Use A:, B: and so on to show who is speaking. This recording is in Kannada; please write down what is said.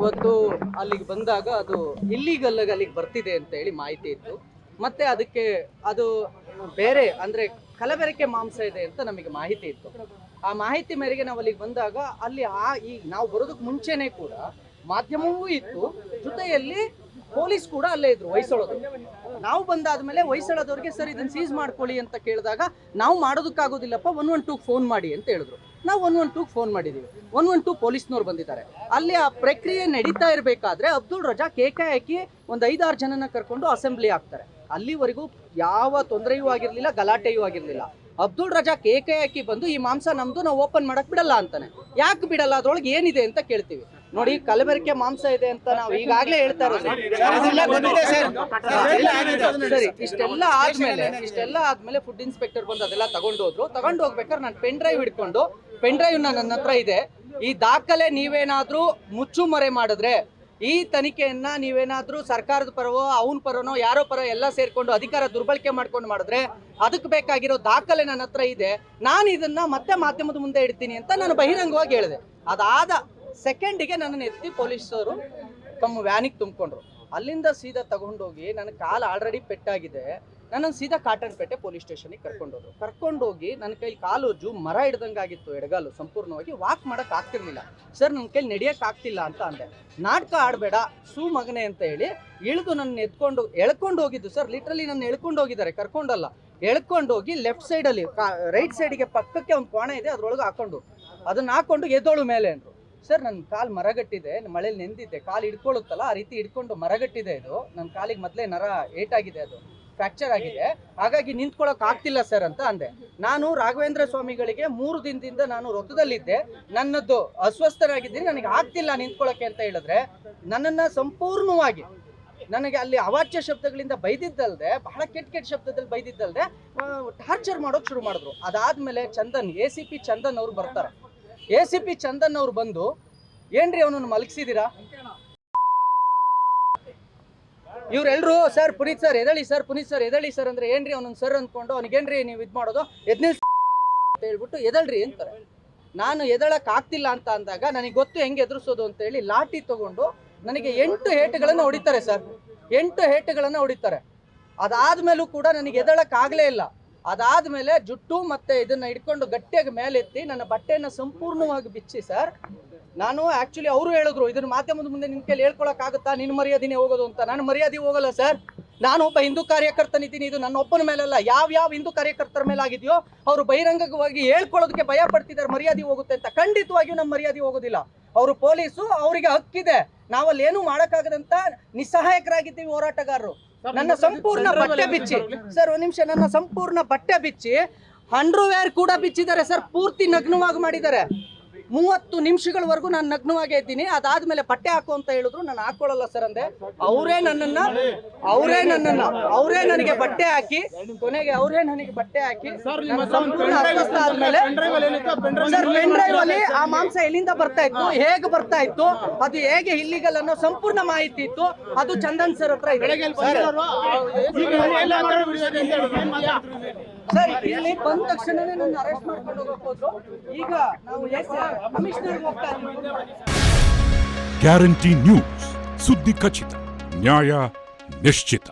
A: ಇವತ್ತು ಅಲ್ಲಿಗೆ ಬಂದಾಗ ಅದು ಇಲ್ಲಿಗಲ್ ಅಲ್ಲಿಗೆ ಬರ್ತಿದೆ ಅಂತ ಹೇಳಿ ಮಾಹಿತಿ ಇತ್ತು. ಮತ್ತೆ ಅದಕ್ಕೆ ಅದು ಬೇರೆ ಅಂದ್ರೆ ಕಲಬೆರಕೆ ಮಾಂಸ ಇದೆ ಅಂತ ನಮಗೆ ಮಾಹಿತಿ ಇತ್ತು. ಆ ಮಾಹಿತಿ ಮೇರೆಗೆ ನಾವು ಅಲ್ಲಿಗೆ ಬಂದಾಗ ಅಲ್ಲಿ ಆ ಈ ನಾವು ಬರೋದಕ್ಕೆ ಮುಂಚೆನೆ ಕೂಡ ಮಾಧ್ಯಮವೂ ಇತ್ತು. ಜೊತೆಯಲ್ಲಿ ಪೊಲೀಸ್ ಕೂಡ ಅಲ್ಲೇ ಇದ್ರು ಹೊಯ್ಸಳೋದು. ನಾವು ಬಂದಾದ್ಮೇಲೆ ಹೊಯ್ಸಳದವ್ರಿಗೆ ಸರ್ ಇದನ್ನ ಸೀಸ್ ಮಾಡ್ಕೊಳ್ಳಿ ಅಂತ ಕೇಳಿದಾಗ ನಾವು ಮಾಡೋದಕ್ಕಾಗೋದಿಲ್ಲಪ್ಪ ಒನ್ ಒನ್ ಟೂ ಫೋನ್ ಮಾಡಿ ಅಂತ ಹೇಳಿದ್ರು. ನಾವು ಒನ್ ಒನ್ ಟೂಗೆ ಫೋನ್ ಮಾಡಿದೀವಿ. ಒನ್ ಒನ್ ಟೂ ಪೊಲೀಸ್ನವ್ರು ಬಂದಿದ್ದಾರೆ. ಅಲ್ಲಿ ಆ ಪ್ರಕ್ರಿಯೆ ನಡೀತಾ ಇರಬೇಕಾದ್ರೆ ಅಬ್ದುಲ್ ರಜಾ ಕೇಕೆ ಹಾಕಿ ಒಂದು ಐದಾರು ಜನನ ಕರ್ಕೊಂಡು ಅಸೆಂಬ್ಲಿ ಆಗ್ತಾರೆ ಅಲ್ಲಿವರೆಗೂ ಯಾವ ತೊಂದರೆಯೂ ಆಗಿರಲಿಲ್ಲ, ಗಲಾಟೆಯೂ ಆಗಿರಲಿಲ್ಲ. ಅಬ್ದುಲ್ ರಜಾ ಕೇಕೆ ಹಾಕಿ ಬಂದು, ಈ ಮಾಂಸ ನಮ್ದು, ನಾವು ಓಪನ್ ಮಾಡಕ್ ಬಿಡಲ್ಲ ಅಂತಾನೆ. ಯಾಕೆ ಬಿಡಲ್ಲ? ಅದ್ರೊಳಗೆ ಏನಿದೆ ಅಂತ ಕೇಳ್ತೀವಿ. ನೋಡಿ ಕಲಬೆರಕೆ ಮಾಂಸ ಇದೆ ಅಂತ ನಾವು ಈಗಾಗ್ಲೇ ಹೇಳ್ತಾ ಇರೋದು. ಸರಿ ಇಷ್ಟೆಲ್ಲ ಆದ್ಮೇಲೆ ಇಷ್ಟೆಲ್ಲ ಆದ್ಮೇಲೆ ಫುಡ್ ಇನ್ಸ್ಪೆಕ್ಟರ್ ಬಂದು ಅದೆಲ್ಲ ತಗೊಂಡು ಹೋದ್ರು. ತಗೊಂಡು ಹೋಗ್ಬೇಕಾದ್ರೆ ನಾನು ಪೆನ್ ಡ್ರೈವ್ ಹಿಡ್ಕೊಂಡು ಪೆನ್ ಡ್ರೈವ್ ನನ್ನ ಹತ್ರ ಇದೆ. ಈ ದಾಖಲೆ ನೀವೇನಾದ್ರೂ ಮುಚ್ಚುಮರೆ ಮಾಡಿದ್ರೆ ಈ ತನಿಖೆಯನ್ನ ನೀವೇನಾದ್ರೂ ಸರ್ಕಾರದ ಪರವೋ ಅವನ ಪರವೋ ಯಾರೋ ಪರ ಎಲ್ಲ ಸೇರ್ಕೊಂಡು ಅಧಿಕಾರ ದುರ್ಬಳಕೆ ಮಾಡ್ಕೊಂಡು ಮಾಡಿದ್ರೆ ಅದಕ್ಕೆ ಬೇಕಾಗಿರೋ ದಾಖಲೆ ನನ್ನ ಹತ್ರ ಇದೆ. ನಾನು ಇದನ್ನ ಮತ್ತೆ ಮಾಧ್ಯಮದ ಮುಂದೆ ಇಡ್ತೀನಿ ಅಂತ ನಾನು ಬಹಿರಂಗವಾಗಿ ಹೇಳಿದೆ. ಅದಾದ ಸೆಕೆಂಡಿಗೆ ನನ್ನನ್ನು ಎತ್ತಿ ಪೊಲೀಸರು ತಮ್ಮ ವ್ಯಾನಿಗೆ ತುಂಬಿಕೊಂಡ್ರು. ಅಲ್ಲಿಂದ ಸೀದಾ ತಗೊಂಡೋಗಿ ನನ್ನ ಕಾಲು ಆಲ್ರೆಡಿ ಪೆಟ್ಟಾಗಿದೆ. ನನ್ನನ್ನು ಸೀದಾ ಕಾಟನ್ಪೇಟೆ ಪೊಲೀಸ್ ಸ್ಟೇಷನಿಗೆ ಕರ್ಕೊಂಡೋದ್ರು. ಕರ್ಕೊಂಡೋಗಿ ನನ್ನ ಕೈಲಿ ಕಾಲು ಜೂ ಮರ ಹಿಡ್ದಂಗಾಗಿತ್ತು ಎಡಗಾಲು ಸಂಪೂರ್ಣವಾಗಿ ವಾಕ್ ಮಾಡೋಕೆ ಆಗ್ತಿರ್ಲಿಲ್ಲ. ಸರ್ ನನ್ನ ಕೈಲಿ ನಡೆಯಕ್ ಆಗ್ತಿಲ್ಲ ಅಂತ ಅಂದೆ. ನಾಟಕ ಆಡಬೇಡ, ಸೂ ಮಗನೆ ಅಂತ ಹೇಳಿ ಇಳಿದು ನನ್ನ ಎತ್ಕೊಂಡು ಎಳ್ಕೊಂಡು ಹೋಗಿದ್ದು ಸರ್ ಲಿಟ್ರಲಿ ನನ್ನ ಎಳ್ಕೊಂಡು ಹೋಗಿದ್ದಾರೆ ಕರ್ಕೊಂಡಲ್ಲ. ಎಳ್ಕೊಂಡೋಗಿ ಲೆಫ್ಟ್ ಸೈಡಲ್ಲಿ ರೈಟ್ ಸೈಡಿಗೆ ಪಕ್ಕಕ್ಕೆ ಒಂದು ಕೋಣೆ ಇದೆ, ಅದರೊಳಗೆ ಹಾಕೊಂಡು ಅದನ್ನ ಹಾಕೊಂಡು ಎದ್ದೋಳು ಮೇಲೆ ಅಂದ್ರು. ಸರ್ ನನ್ನ ಕಾಲು ಮರಗಟ್ಟಿದೆ, ಮಳೇಲಿ ನೆಂದಿದ್ದೆ, ಕಾಲು ಹಿಡ್ಕೊಳ್ಳುತ್ತಲ್ಲ, ಆ ರೀತಿ ಹಿಡ್ಕೊಂಡು ಮರಗಟ್ಟಿದೆ ಇದು. ನನ್ನ ಕಾಲಿಗೆ ಮೊದಲೇ ನರ ಏಟಾಗಿದೆ ಅದು ಫ್ರಾಕ್ಚರ್ ಆಗಿದೆ. ಹಾಗಾಗಿ ನಿಂತ್ಕೊಳಕ್ ಆಗ್ತಿಲ್ಲ ಸರ್ ಅಂತ ಅಂದೆ. ನಾನು ರಾಘವೇಂದ್ರ ಸ್ವಾಮಿಗಳಿಗೆ ಮೂರು ದಿನದಿಂದ ನಾನು ರಥದಲ್ಲಿದ್ದೆ ನನ್ನದು ಅಸ್ವಸ್ಥರಾಗಿದ್ದೀನಿ, ನನಗೆ ಆಗ್ತಿಲ್ಲ ನಿಂತ್ಕೊಳ್ಳೋಕೆ ಅಂತ ಹೇಳಿದ್ರೆ, ನನ್ನನ್ನು ಸಂಪೂರ್ಣವಾಗಿ ನನಗೆ ಅಲ್ಲಿ ಅವಾಚ್ಯ ಶಬ್ದಗಳಿಂದ ಬೈದಿದ್ದಲ್ದೆ, ಬಹಳ ಕೆಟ್ಟ ಕೆಟ್ಟ ಶಬ್ದದಲ್ಲಿ ಬೈದಿದ್ದಲ್ದೆ ಟಾರ್ಚರ್ ಮಾಡೋಕೆ ಶುರು ಮಾಡಿದ್ರು. ಅದಾದ್ಮೇಲೆ Chandan A C P Chandan ಅವ್ರು ಬರ್ತಾರೆ. ಎ ಸಿ ಪಿ ಚಂದನ್ ಅವ್ರು ಬಂದು, ಏನ್ರಿ ಅವನನ್ನು ಮಲಗಿಸಿದ್ದೀರಾ ಇವ್ರೆಲ್ರು, ಸರ್, ಪುನೀತ್ ಸರ್, ಎದಳಿ ಸರ್, ಪುನೀತ್ ಸರ್, ಎದಳಿ ಸರ್ ಅಂದ್ರೆ ಏನ್ರಿ ಅವನೊಂದು ಸರ್ ಅಂದ್ಕೊಂಡು ಅವ್ನಿಗೇನ್ರಿ ನೀವು ಇದು ಮಾಡೋದು? ಎದ್ನಿಲ್ ಅಂತ ಹೇಳ್ಬಿಟ್ಟು ಎದಳ್ರಿ ಅಂತಾರೆ. ನಾನು ಎದಳಕ್ ಆಗ್ತಿಲ್ಲ ಅಂತ ಅಂದಾಗ, ನನಗೆ ಗೊತ್ತು ಹೆಂಗೆ ಎದುರಿಸೋದು ಅಂತ ಹೇಳಿ ಲಾಠಿ ತಗೊಂಡು ನನಗೆ ಎಂಟು ಹೇಟುಗಳನ್ನು ಹೊಡಿತಾರೆ, ಸರ್. ಎಂಟು ಹೇಟುಗಳನ್ನು ಹೊಡಿತಾರೆ. ಅದಾದ್ಮೇಲೂ ಕೂಡ ನನಗೆ ಎದಳಕ್ ಆಗ್ಲೇ ಇಲ್ಲ. ಅದಾದ್ಮೇಲೆ ಜುಟ್ಟು ಮತ್ತೆ ಇದನ್ನ ಹಿಡ್ಕೊಂಡು ಗಟ್ಟಿಯಾಗಿ ಮೇಲೆತ್ತಿ ನನ್ನ ಬಟ್ಟೆಯನ್ನ ಸಂಪೂರ್ಣವಾಗಿ ಬಿಚ್ಚಿ, ಸರ್. ನಾನು ಆಕ್ಚುಲಿ ಅವರು ಹೇಳಿದ್ರು, ಇದನ್ನ ಮಾಧ್ಯಮದ ಮುಂದೆ ನಿನ್ ಕೈಲಿ ಹೇಳ್ಕೊಳಕ್ ಆಗುತ್ತಾ ನಿನ್ನ ಮರ್ಯಾದಿನೇ ಹೋಗೋದು ಅಂತ. ನಾನು ಮರ್ಯಾದೆ ಹೋಗಲ್ಲ, ಸರ್. ನಾನು ಒಬ್ಬ ಹಿಂದೂ ಕಾರ್ಯಕರ್ತನಿದ್ದೀನಿ ಇದು ನನ್ನ ಒಬ್ಬನ ಅಲ್ಲ ಯಾವ ಯಾವ ಹಿಂದೂ ಕಾರ್ಯಕರ್ತರ ಮೇಲೆ ಆಗಿದೆಯೋ ಅವರು ಬಹಿರಂಗವಾಗಿ ಹೇಳ್ಕೊಳ್ಳೋದಕ್ಕೆ ಭಯ ಪಡ್ತಿದ್ದಾರೆ, ಮರ್ಯಾದೆ ಹೋಗುತ್ತೆ ಅಂತ. ಖಂಡಿತವಾಗಿಯೂ ನಮ್ಮ ಮರ್ಯಾದೆ ಹೋಗೋದಿಲ್ಲ. ಅವರು ಪೊಲೀಸು, ಅವರಿಗೆ ಹಕ್ಕಿದೆ. ನಾವಲ್ಲಿ ಏನೂ ಮಾಡಕ್ಕಾಗದಂತ ನಿಸ್ಸಹಾಯಕರಾಗಿದ್ದೀವಿ ಹೋರಾಟಗಾರರು. ನನ್ನ ಸಂಪೂರ್ಣ ಬಟ್ಟೆ ಬಿಚ್ಚಿ. ಸರ್ ಒಂದ್ ನಿಮಿಷ ನನ್ನ ಸಂಪೂರ್ಣ ಬಟ್ಟೆ ಬಿಚ್ಚಿ. ಅಂಡರ್ವೇರ್ ಕೂಡ ಬಿಚ್ಚಿದ್ದಾರೆ ಸರ್. ಪೂರ್ತಿ ನಗ್ನವಾಗಿ ಮಾಡಿದ್ದಾರೆ. ಮೂವತ್ತು ನಿಮಿಷಗಳವರೆಗೂ ನಾನು ನಗ್ನವಾಗೇ ಇದ್ದೀನಿ. ಅದಾದ್ಮೇಲೆ ಬಟ್ಟೆ ಹಾಕು ಅಂತ ಹೇಳಿದ್ರು. ನಾನು ಹಾಕೊಳ್ಳಲ್ಲ ಸರ್ ಅಂದೆ. ಅವರೇ ನನ್ನನ್ನ ಅವರೇ ನನ್ನನ್ನ ಅವರೇ ನನಗೆ ಬಟ್ಟೆ ಹಾಕಿ ಕೊನೆಗೆ ಅವರೇ ನನಗೆ ಬಟ್ಟೆ ಹಾಕಿ ಅಸ್ವಸ್ಥ ಆದ್ಮೇಲೆ ಸರ್ ಪೆನ್ ಡ್ರೈವ್ ಅಲ್ಲಿ ಆ ಮಾಂಸ ಎಲ್ಲಿಂದ ಬರ್ತಾ ಇತ್ತು ಹೇಗೆ ಬರ್ತಾ ಇತ್ತು ಅದು ಹೇಗೆ ಇಲ್ಲಿಗಲ್ ಅನ್ನೋ ಸಂಪೂರ್ಣ ಮಾಹಿತಿ ಇತ್ತು. ಅದು ಚಂದನ್ ಸರ್ ಹತ್ರ ಇದೆ. ಸರ್, ಇಲ್ಲಿ ಬಂದ ತಕ್ಷಣನೇ ನನ್ನ ಅರೆಸ್ಟ್ ಮಾಡ್ಕೊಂಡು ಹೋಗೋದು ಈಗ ನಾವು ಕಮಿಷನರ್ ಹೋಗ್ತಾ
B: ಗ್ಯಾರಂಟಿ ನ್ಯೂಸ್ ಸುದ್ದಿ ಖಚಿತ ನ್ಯಾಯ ನಿಶ್ಚಿತ